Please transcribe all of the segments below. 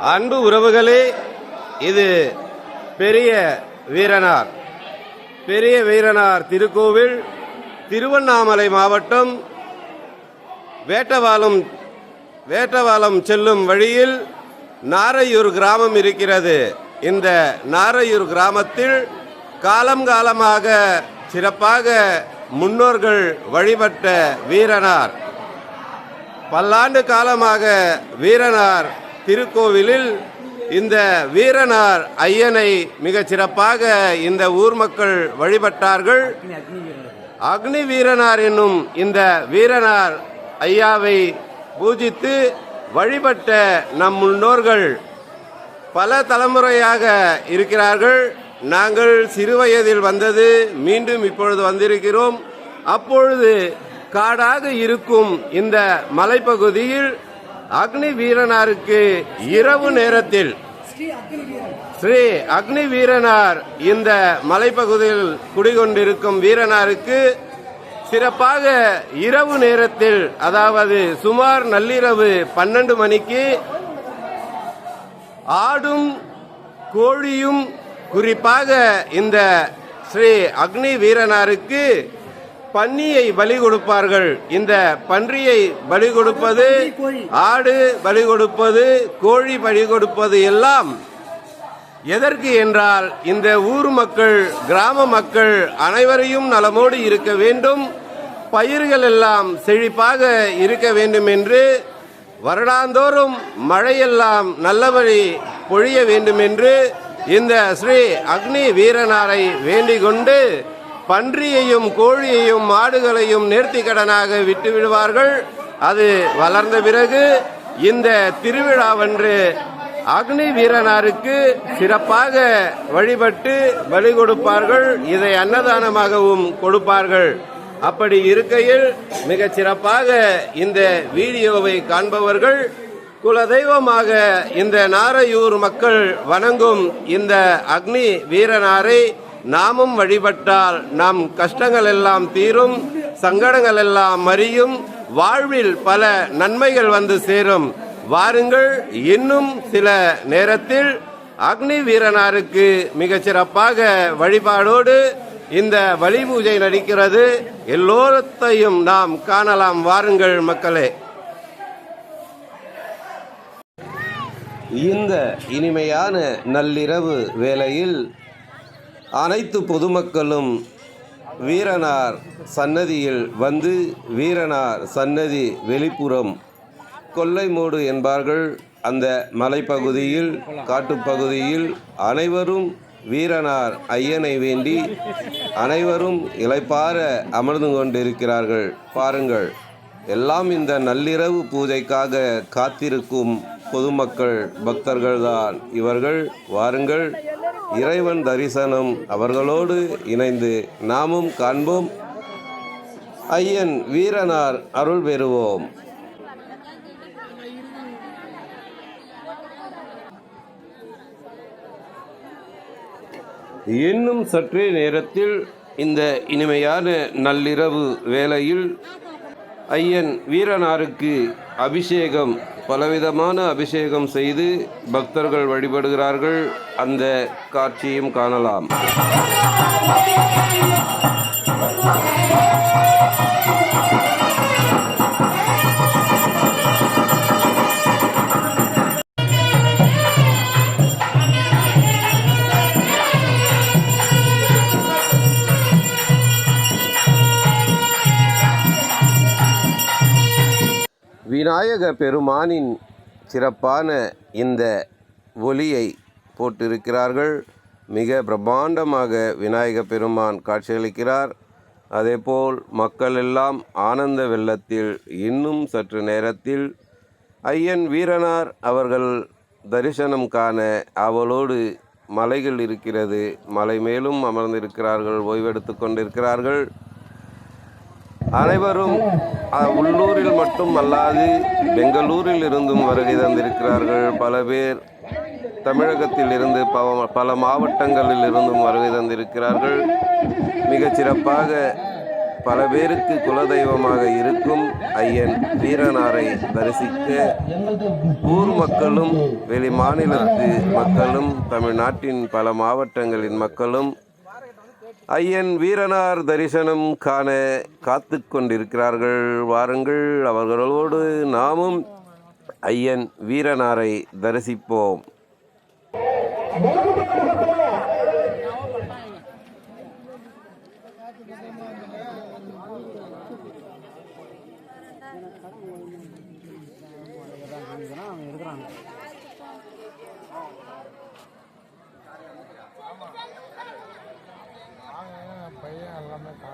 அன்பு உறவுகளே இது பெரிய வீரனார். பெரிய வீரனார் திருக்கோவில் திருவண்ணாமலை மாவட்டம் வேட்டவாலம் வேட்டவாலம் செல்லும் வழியில் நாரையூர் கிராமம் இருக்கிறது. இந்த நாரையூர் கிராமத்தில் காலம் காலமாக சிறப்பாக முன்னோர்கள் வழிபட்ட வீரனார். பல்லாண்டு காலமாக வீரனார் திருக்கோவிலில் இந்த வீரனார் ஐயனை மிகச் சிறப்பாக இந்த ஊர் மக்கள் வழிபட்டார்கள். அக்னி வீரனார் என்னும் இந்த வீரனார் ஐயாவை பூஜித்து வழிபட்ட நம் முன்னோர்கள் பல தலைமுறையாக இருக்கிறார்கள். நாங்கள் சிறுவயதில் வந்தது மீண்டும் இப்பொழுது வந்திருக்கிறோம். அப்பொழுது காடாக இருக்கும் இந்த மலைப்பகுதியில் அக்னி வீரனாருக்கு இரவு நேரத்தில் ஸ்ரீ அக்னி வீரனார் இந்த மலைப்பகுதியில் குடிகொண்டிருக்கும் வீரனாருக்கு சிறப்பாக இரவு நேரத்தில் அதாவது சுமார் நள்ளிரவு பன்னெண்டு மணிக்கு ஆடும் கோழியும் குறிப்பாக இந்த ஸ்ரீ அக்னி வீரனாருக்கு பன்னியை பலி கொடுப்பார்கள். இந்த பன்றியை பலி கொடுப்பது ஆடு பலி கொடுப்பது கோழி பலி கொடுப்பது எல்லாம் எதற்கு என்றால் இந்த ஊர் மக்கள் கிராம மக்கள் அனைவரையும் நலமோடு இருக்க வேண்டும் பயிர்கள் எல்லாம் செழிப்பாக இருக்க வேண்டும் என்று வருடாந்தோறும் மழையெல்லாம் நல்லபடி பொழிய வேண்டும் என்று இந்த ஸ்ரீ அக்னி வீரனாரை வேண்டிக் கொண்டு பன்றியையும் கோழியையும் மாடுகளையும் நேர்த்திக்கடனாக விட்டு விடுவார்கள் அது வளர்ந்த பிறகு இந்த திருவிழாவன்று அக்னி வீரனாருக்கு சிறப்பாக வழிபட்டு பலி கொடுப்பார்கள் இதை அன்னதானமாகவும் கொடுப்பார்கள். அப்படி இருக்கையில் மிக சிறப்பாக இந்த வீடியோவை காண்பவர்கள் குலதெய்வமாக இந்த நாரையூர் மக்கள் வணங்கும் இந்த அக்னி வீரனாரை நாமும் வழிபட்டால் நம் கஷ்டங்கள் எல்லாம் தீரும் சங்கடங்கள் எல்லாம் மறியும் வாழ்வில் பல நன்மைகள் வந்து சேரும். வாருங்கள். இன்னும் சில நேரத்தில் அக்னி வீரனாருக்கு மிகச்சிறப்பாக வழிபாடோடு இந்த வழி பூஜை நடிக்கிறது. எல்லோரத்தையும் நாம் காணலாம். வாருங்கள் மக்களே. இந்த இனிமையான நள்ளிரவு வேளையில் அனைத்து பொதுமக்களும் வீரனார் சன்னதியில் வந்து வீரனார் சன்னதி வெளிப்புறம் கொல்லைமோடு என்பார்கள். அந்த மலைப்பகுதியில் காட்டுப்பகுதியில் அனைவரும் வீரனார் ஐயனை வேண்டி அனைவரும் இளைப்பார அமர்ந்து கொண்டிருக்கிறார்கள். பாருங்கள் எல்லாம் இந்த நள்ளிரவு பூஜைக்காக காத்திருக்கும் பொதுமக்கள் பக்தர்கள்தான். இவர்கள் வாருங்கள் இறைவன் தரிசனம் அவர்களோடு இணைந்து நாமும் காண்போம். ஐயன் வீரனார் அருள் பெறுவோம். இன்னும் சற்றே நேரத்தில் இந்த இனிமையான நள்ளிரவு வேளையில் ஐயன் வீரனாருக்கு அபிஷேகம் பலவிதமான அபிஷேகம் செய்து பக்தர்கள் வழிபடுகிறார்கள். அந்த காட்சியும் காணலாம். விநாயக பெருமானின் சிறப்பான இந்த ஒலியை போட்டிருக்கிறார்கள். மிக பிரம்மாண்டமாக விநாயக பெருமான் காட்சியளிக்கிறார். அதேபோல் மக்கள் எல்லாம் ஆனந்த வெள்ளத்தில் இன்னும் சற்று நேரத்தில் ஐயன் வீரனார் அவர்கள் தரிசனம் காண அவளோடு மலைகள் இருக்கிறது. மலை மேலும் அமர்ந்திருக்கிறார்கள் ஓய்வெடுத்து கொண்டிருக்கிறார்கள். அனைவரும் உள்ளூரில் மட்டும் அல்லாது பெங்களூரில் இருந்தும் வருகை தந்திருக்கிறார்கள். பல பேர் தமிழகத்தில் இருந்து பல பல மாவட்டங்களில் இருந்தும் வருகை தந்திருக்கிறார்கள். மிகச் சிறப்பாக பல பேருக்கு குலதெய்வமாக இருக்கும் ஐயன் வீரனாரை தரிசிக்க ஊர் மக்களும் வெளி மாநிலத்து மக்களும் தமிழ்நாட்டின் பல மாவட்டங்களின் மக்களும் ஐயன் வீரனார் தரிசனம் காண காத்து கொண்டிருக்கிறார்கள். வாருங்கள் அவர்களோடு நாமும் ஐயன் வீரனாரை தரிசிப்போம்.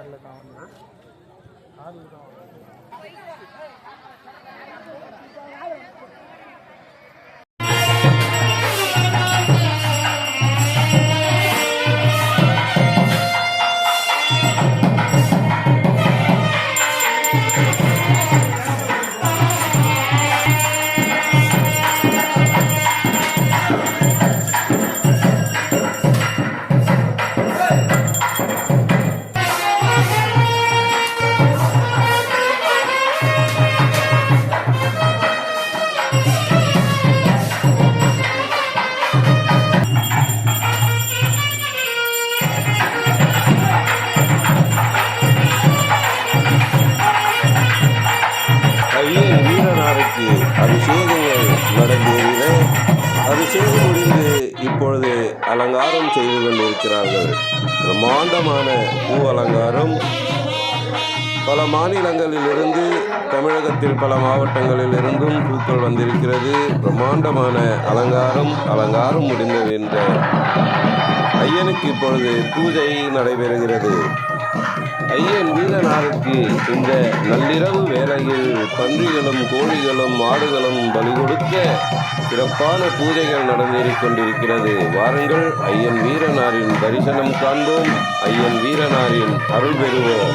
எல்லாமே தான் வந்து தான் அபிஷேகங்கள் நடந்தேறின. அபிஷேகம் முடிந்து இப்பொழுது அலங்காரம் செய்து கொண்டிருக்கிறார்கள். பிரம்மாண்டமான பூ அலங்காரம். பல மாநிலங்களிலிருந்து தமிழகத்தில் பல மாவட்டங்களில் இருந்தும் பூக்கள் வந்திருக்கிறது. பிரம்மாண்டமான அலங்காரம் அலங்காரம் முடிந்தது என்ற ஐயனுக்கு இப்பொழுது பூஜை நடைபெறுகிறது. ஐயன் வீரனாருக்கு இந்த நள்ளிரவு வேளையில் பன்றிகளும் கோழிகளும் மாடுகளும் பலி கொடுக்க சிறப்பான பூஜைகள் நடந்தேறிக் கொண்டிருக்கிறது. வாருங்கள் ஐயன் வீரனாரின் தரிசனம் காண்போம். ஐயன் வீரனாரின் அருள் பெறுவோம்.